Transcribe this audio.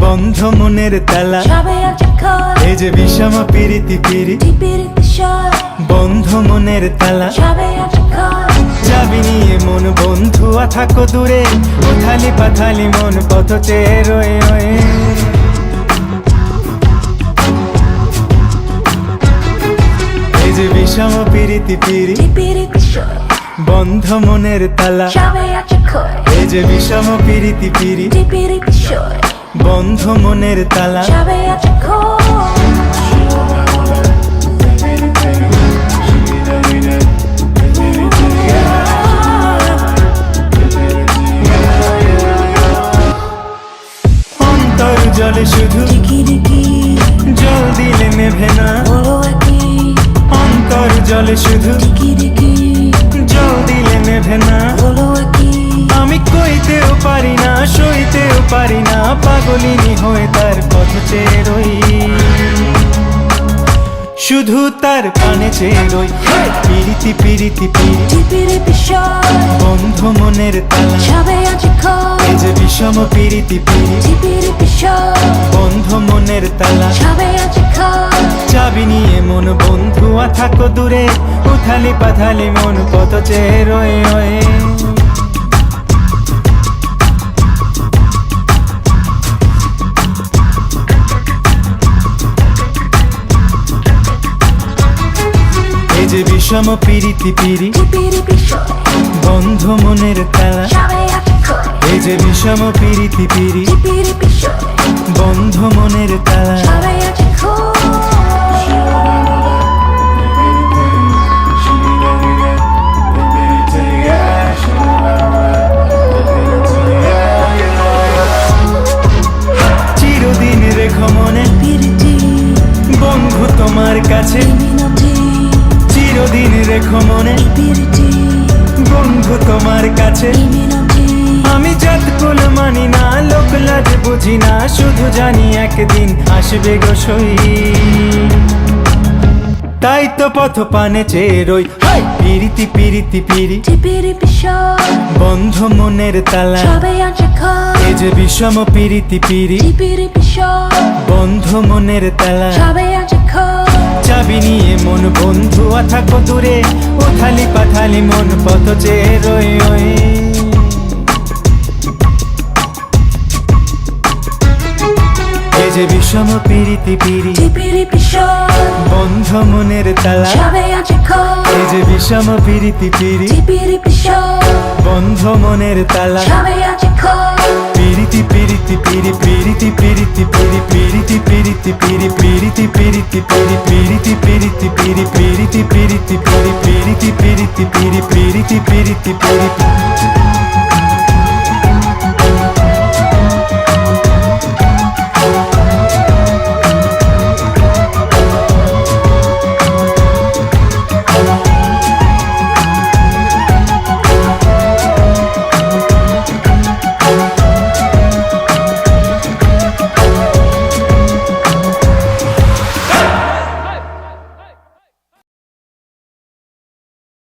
বন্ধ মনের তালা। এই যে বিষম পিরিতি পিরি পিছয় বন্ধ মনের তালা। যাবি নিয়ে মন বন্ধু থাকো দূরে। উথালি পাথালি মন পথ চেয়ে রয়ে রয়ে। এই যে বিষম পিরিতি পিরি বন্ধ মনের তালা। এ যে বিষম পিরিতি পিরি বন্ধ মনের তালা। জলে শুধু জল দিলে নেভে না। অন্তর জলে শুধু নেভে না। আমি কইতেও পারি না, সইতেও পারি না, পাগলিনী হয়ে তার পথ চেয়ে রই শুধু তার পানে চেয়ে রই পিরিতি পিরিতি। পিরি টিপির পিছয় বন্ধ মনের তালা। খোল যে বিষম পিরিতি পিরি টিপির পিছয় বন্ধ মনের তালা। চাবি নিয়ে মন বন্ধু থাকো দূরে, উথালি পাথালি মন কত চেয়ে রয়ে রয়ে। যে বিষম পিরিতি পিরি বন্ধ মনের তালা এই যে বিষম পিরিতি পিরি বন্ধ মনের তালা তোমার কাছে চিরদিন রেখো মনে। বন্ধু তোমার কাছে। আমি কুল মানি না, লোক লাজ বুঝি না, শুধু জানি একদিন আসবে গো সই। তাই তো পথ পানে চেয়ে রই! পিরিতি পিরিতি, পিরি। বন্ধ মনের তালা। এই যে বিষম পিরিতি, পিরি। পিছয় বন্ধ মনের তালা। চাবি নিয়ে মন বন্ধু থাকো দূরে উথালি পাথালি মন পথ চেয়ে রয়ে রয়ে এই যে বিষম পিরিতি পিরি বন্ধ মনের তালা। এই যে বিষম পিরিতি পিরি বন্ধ মনের তালা। পিরিতি পিরিতি পিরি পিরিতি পিরিতি পিরি পিরিতি পিরিতি পিরি পিরিতি piriti piri piriti piriti piri piriti piriti piri piriti piriti piri piriti piriti piri